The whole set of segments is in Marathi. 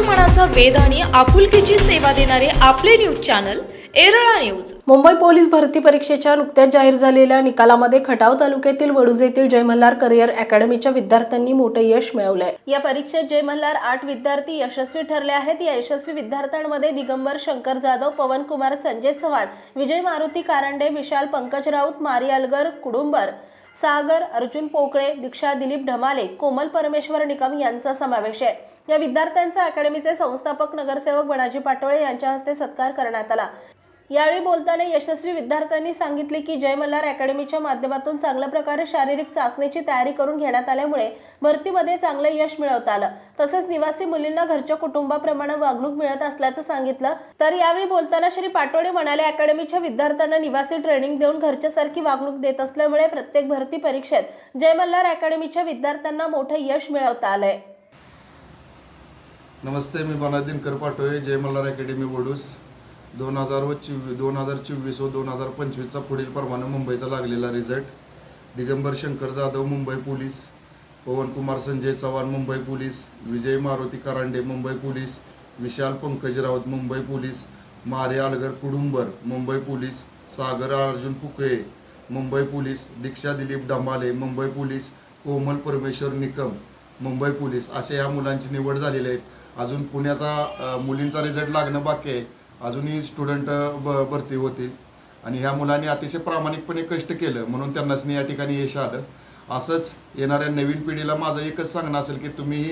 मनाचा वेध आणि आपुलकीची सेवा देणारे आपले news channel Erala news. Mumbai police भरती परीक्षेच्या नुकत्याच जाहीर झालेल्या निकालामध्ये खटाव तालुक्यातील वडूज येथील जय मल्हार करिअर अकॅडमीच्या विद्यार्थ्यांनी मोठे यश मिळवलंय. या परीक्षेत जय मल्हार आठ विद्यार्थी यशस्वी ठरले आहेत. या यशस्वी विद्यार्थ्यांमध्ये दिगंबर शंकर जाधव पवन कुमार संजय चव्हाण विजय मारुती कारंडे विशाल पंकज राऊत मारी अलगर कुडुंबर सागर अर्जुन पोकळे दीक्षा दिलीप ढमाले कोमल परमेश्वर निकम यांचा समावेश आहे. या विद्यार्थ्यांचा अकॅडमीचे संस्थापक नगरसेवक बनाजी पाटोळे यांच्या हस्ते सत्कार करण्यात आला. यावेळी बोलताना यशस्वी विद्यार्थ्यांनी सांगितले की जय मल्हार अकॅडमीच्या माध्यमातून चांगल्या प्रकारे शारीरिक चाचणीची तयारी करून घेण्यात आल्यामुळे भरतीमध्ये चांगलं यश मिळवता आलं. तसंच निवासी मुलींना घरच्या कुटुंबाप्रमाणे वागणूक मिळत असल्याचं सांगितलं. तर यावेळी बोलताना श्री पाटोळे म्हणाले अकॅडमीच्या विद्यार्थ्यांना निवासी ट्रेनिंग देऊन घरच्यासारखी वागणूक देत असल्यामुळे प्रत्येक भरती परीक्षेत जय मल्हार अकॅडमीच्या विद्यार्थ्यांना मोठं यश मिळवता आलंय. नमस्ते मी बनादिन दिनकर जय मल्हार अकॅडमी वडूस. दोन हजार व चोवीस दोन हजार चोवीस व दोन हजार पंचवीसचा पुढील परवाना मुंबईचा लागलेला result Digambar Shankar Jadhav Mumbai police. Pawankumar Sanjay Chavan Mumbai police. Vijay Maruti Karande Mumbai police. Vishal Pankaj Raut Mumbai police. Mare Algar Kudumbar Mumbai police. Sagar Arjun Pukale Mumbai police. Diksha Dilip Damale Mumbai police. Komal Parmeshwar Nikam Mumbai police. असे या मुलांची निवड झालेली आहे अजून पुण्याचा मुलींचा रिझल्ट लागणं बाकी आहे. अजूनही स्टुडंट ब भरती होतील. आणि ह्या मुलांनी अतिशय प्रामाणिकपणे कष्ट केलं म्हणून त्यांनाच या ठिकाणी यश आलं. असंच येणाऱ्या नवीन पिढीला माझं एकच सांगणं असेल की तुम्ही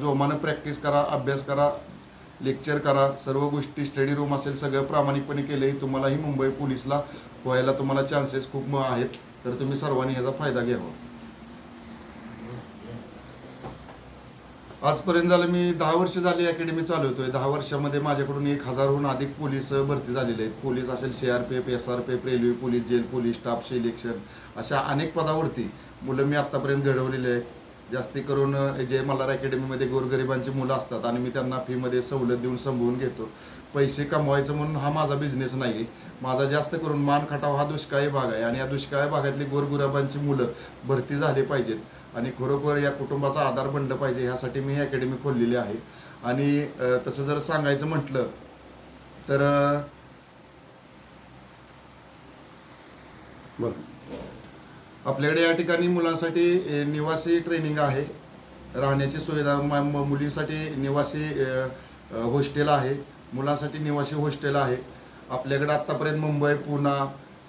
जोमानं प्रॅक्टिस करा अभ्यास करा लेक्चर करा सर्व गोष्टी स्टडी रूम असेल सगळं प्रामाणिकपणे केले तुम्हालाही मुंबई पोलीसला व्हायला तुम्हाला चान्सेस खूप म- आहेत. तर तुम्ही सर्वांनी ह्याचा फायदा घ्यावा. आजपर्यंत झालं मी दहा वर्ष झाली अकॅडमी चालवतोय दहा वर्षामध्ये माझ्याकडून एक हजारहून अधिक पोलीस भरती झालेले आहेत. पोलीस असेल C R P F S R P F railway police jail police staff selection अशा अनेक पदावरती मुलं मी आत्तापर्यंत घडवलेले आहेत. जास्ती करून जे मल्हार अकॅडमीमध्ये गोरगरिबांची मुलं असतात आणि मी त्यांना फीमध्ये सवलत देऊन समजून घेतो. पैसे कमवायचं म्हणून हा माझा बिझनेस नाही आहे माझा जास्त करून मान खटाव हा दुष्काळी भाग आहे आणि या दुष्काळी भागातली गोरगुराबांची मुलं भरती झाली पाहिजेत आणि खरोखर या कुटुंबाचा आधार बनलं पाहिजे ह्यासाठी मी ही अकॅडमी खोललेली आहे. आणि तसं जर सांगायचं म्हटलं तर बरं. आपल्याकडे या ठिकाणी मुलांसाठी निवासी ट्रेनिंग आहे. राहण्याची सुविधा मुलींसाठी निवासी हॉस्टेल आहे. मुलांसाठी निवासी हॉस्टेल आहे. आपल्याकडे आत्तापर्यंत मुंबई पुणा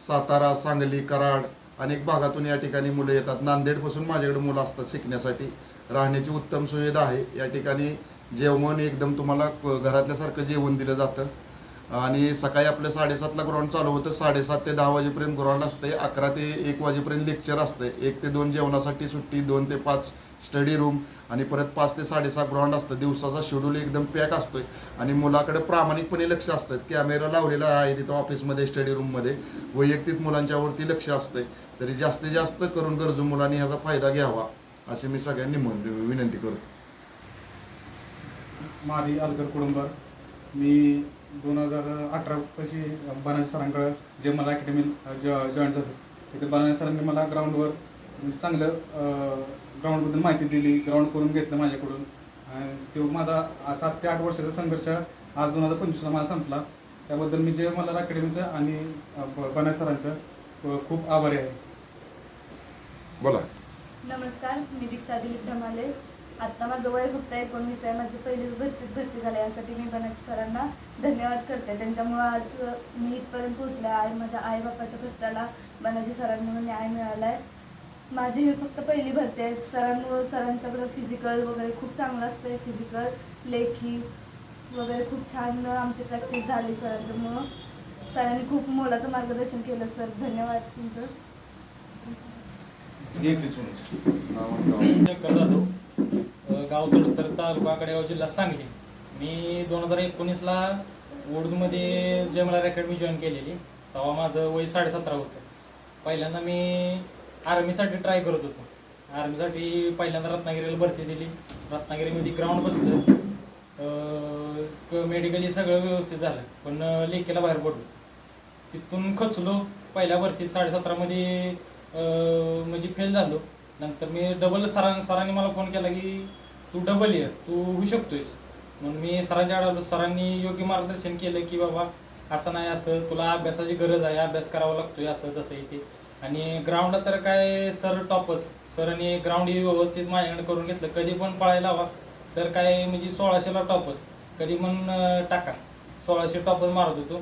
सातारा सांगली कराड अनेक भागातून या ठिकाणी मुलं येतात. नांदेडपासून माझ्याकडे मुलं असतात शिकण्यासाठी. राहण्याची उत्तम सुविधा आहे. या ठिकाणी जेवण एकदम तुम्हाला घरातल्यासारखं जेवण दिलं जातं. आणि सकाळी आपलं साडेसातला ग्राउंड चालू होतं. साडेसात ते दहा वाजेपर्यंत ग्राउंड असते अकरा ते एक वाजेपर्यंत लेक्चर असते एक ते दोन जेवणासाठी सुट्टी दोन ते पाच स्टडी रूम आणि परत पाच ते साडेसहा ग्राउंड असतं. दिवसाचा शेड्यूल एकदम पॅक असतोय. आणि मुलाकडे प्रामाणिकपणे लक्ष असतं कॅमेरा लावलेला आहे तिथं ऑफिसमध्ये स्टडी रूममध्ये वैयक्तिक मुलांच्यावरती लक्ष असतंय. तरी जास्तीत जास्त करून गरजू मुलांनी ह्याचा फायदा घ्यावा असे मी सगळ्यांनी म्हणून विनंती करतो. मारी अलगर कुडुंबर. मी दोन हजार अठरा पाशी बनाजी सरांकडं जे मला अकॅडमी जॉईन झालो. तिथे बनाजी सरांनी मला ग्राउंडवर म्हणजे चांगलं ग्राउंडबद्दल माहिती दिली ग्राउंड करून घेतलं माझ्याकडून. आणि तो माझा सात ते आठ वर्षाचा संघर्ष आज दोन हजार पंचवीसला माझा संपला. त्याबद्दल मी जे मला अकॅडमीचं आणि बनाजी सरांचं खूप आभारी आहे. बोला. नमस्कार मी दीक्षा दिलीप ढमाले आत्ता माझं वय फक्त एकोणवीस आहे. माझी पहिलीच भरतीत भरती झाली यासाठी मी बनाजी सरांना धन्यवाद करते. त्यांच्यामुळं आज मी इथपर्यंत पोहोचले आहे. माझ्या आई बापाच्या कष्टाला बनाजी सरांनी मला न्याय मिळाला आहे माझी ही फक्त पहिली भरती आहे. सरांमुळं सरांच्याकडं फिजिकल वगैरे खूप चांगलं असतं फिजिकल लेखी वगैरे खूप छान आमची प्रॅक्टिस झाली सरांच्यामुळं. सरांनी खूप मोलाचं मार्गदर्शन केलं सर. धन्यवाद तुमचं. गाव तडसर तालुका कडेगाव जिल्हा सांगली. मी दोन हजार एकोणीसला उर्दूमध्ये जमलार अकॅडमी जॉईन केलेली. तेव्हा माझं वय साडेसतरा होतं. पहिल्यांदा मी आर्मीसाठी ट्राय करत होतो. आर्मीसाठी पहिल्यांदा रत्नागिरीला भरती दिली. रत्नागिरीमध्ये ग्राउंड बसलं. मेडिकली सगळं व्यवस्थित झालं. पण लेकेला लेकीला बाहेर पडलो. तिथून खचलो. पहिल्या भरतीत साडेसतरामध्ये म्हणजे फेल झालो. नंतर मी डबल सरां सरांनी मला फोन केला की तू डबल ये तू होऊ शकतोयस. म्हणून मी सरांच्या आलो सरांनी योग्य मार्गदर्शन केलं की बाबा असं नाही असं. तुला अभ्यासाची गरज आहे अभ्यास करावा लागतोय असं तसं इथे आणि ग्राउंडला तर काय सर टॉपच. सरांनी ग्राउंड व्यवस्थित माझ्याकडे करून घेतलं. कधी पण पळायला हवा सर काय म्हणजे सोळाशेला टॉपच. कधी पण टाका. सोळाशे टॉपच मारत होतो.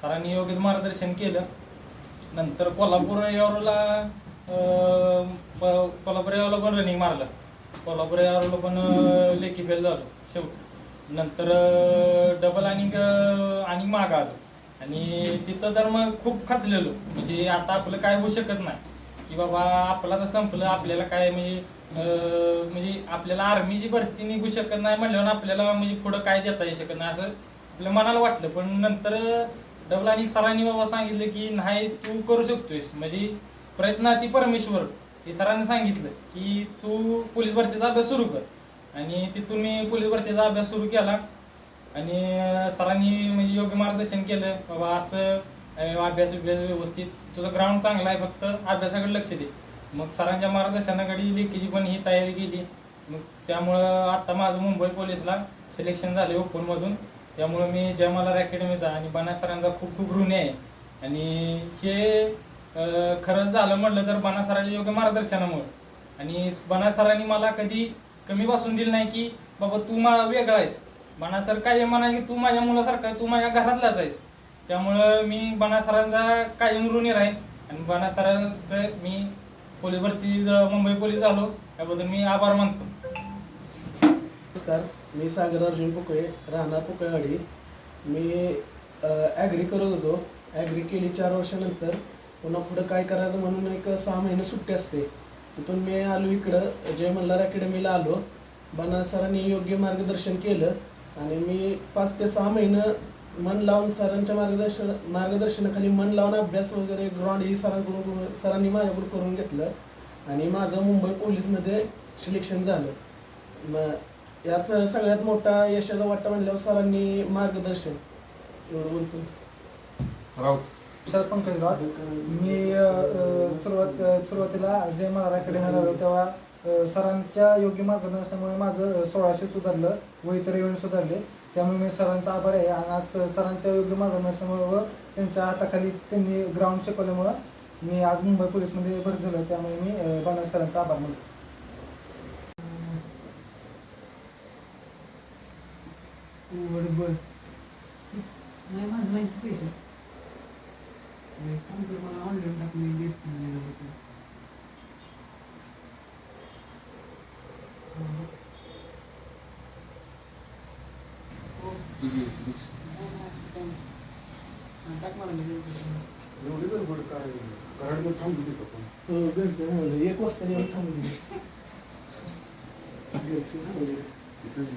सरांनी योग्य मार्गदर्शन केलं. नंतर कोल्हापूर एवढला कोल्हापूर यावरला पण रनिंग मारलं. कोल्हापूर यावरला पण लेखी फेल झालो. शेवट. नंतर डबल आणि आणि माग आलो. आणि तिथं तर मग खूप खचलेलो. म्हणजे आता आपलं काय होऊ शकत नाही. की बाबा आपला तर संपलं. आपल्याला काय म्हणजे म्हणजे आपल्याला आर्मीची भरती निघू शकत नाही म्हणल्यावर आपल्याला म्हणजे पुढं काय देता येऊ शकत नाही असं आपल्या मनाला वाटलं. पण नंतर डबल आणि सरांनी बाबा सांगितलं की नाही तू करू शकतोयस. म्हणजे प्रयत्नाती परमेश्वर हे सरांनी सांगितलं की तू पोलीस भरतीचा अभ्यास सुरू कर. आणि तिथून मी पोलीस भरतीचा अभ्यास सुरू केला. आणि सरांनी म्हणजे योग्य मार्गदर्शन केलं. बाबा असं अभ्यास विभ्यास व्यवस्थित तुझं ग्राउंड चांगला आहे फक्त अभ्यासाकडे लक्ष दे. मग सरांच्या मार्गदर्शनाकडे लेखीची पण ही तयारी केली. मग त्यामुळं आता माझं मुंबई पोलीसला सिलेक्शन झाले ओपनमधून. त्यामुळं मी जयमाला अकॅडमीचा आणि बना सरांचा खूप खूप ऋणी आहे. आणि हे खरंच झालं म्हटलं तर बनासाराच्या योग्य मार्गदर्शनामुळे. आणि बना सरांनी मला कधी कमी बसून दिलं नाही की बाबा तू मला वेगळा आहेस. बना सर काय म्हणा की तू माझ्या मुलासारखा आहे, तू माझ्या घरातलाच आहेस. त्यामुळं मी बना सरांचा कायम ऋणी राहीन. आणि बना सरांचं मी पोलीस भरती मुंबई पोलीस झालो. त्याबद्दल मी आभार मानतो. नमस्कार. मी सागर अर्जुन पोकळे राहणार पोकळवाडी. मी ॲग्री करत होतो. ॲग्री केली चार वर्षानंतर. पुन्हा पुढं काय करायचं म्हणून एक सहा महिने सुट्टी असते. तिथून मी आलो इकडं जय मल्हार अकॅडमीला आलो. बना सरांनी योग्य मार्गदर्शन केलं आणि मी पाच ते सहा महिनं मन लावून सरांच्या मार्गदर्शन मार्गदर्शनाखाली मन लावून अभ्यास वगैरे ग्राउंड ही सरांकडून सरांनी माझ्याकडून करून घेतलं आणि माझं मुंबई पोलीसमध्ये सिलेक्शन झालं. मग यात सगळ्यात मोठा यशाचा वाटा म्हणल्यावर सरांनी मार्गदर्शन. एवढं बोलतो राऊत. सर पंकज राव मी सुरुवात सुरुवातीला जय महाराज अकॅडमीला तेव्हा सरांच्या योग्य मार्गदर्शनामुळे माझं सोळाशे सुधारलं व इतर इव्हेंट सुधारले. त्यामुळे मी सरांचा आभार आहे आणि आज सरांच्या योग्य मार्गदर्शनामुळे व त्यांच्या हाताखाली त्यांनी ग्राउंड शिकवल्यामुळं मी आज मुंबई पोलीसमध्ये भरती झालो. त्यामुळे मी अ, बाणा सरांचा आभार मानतो. बरोबर नाही माझं नाही. पैसे काम कर मला ऑनलाईन टाकून देत टाक मला एवढी गडबड काय घरात थांबू देतो पण हो, घरचे एक वाजता येऊन थांबून गेले. घरचे.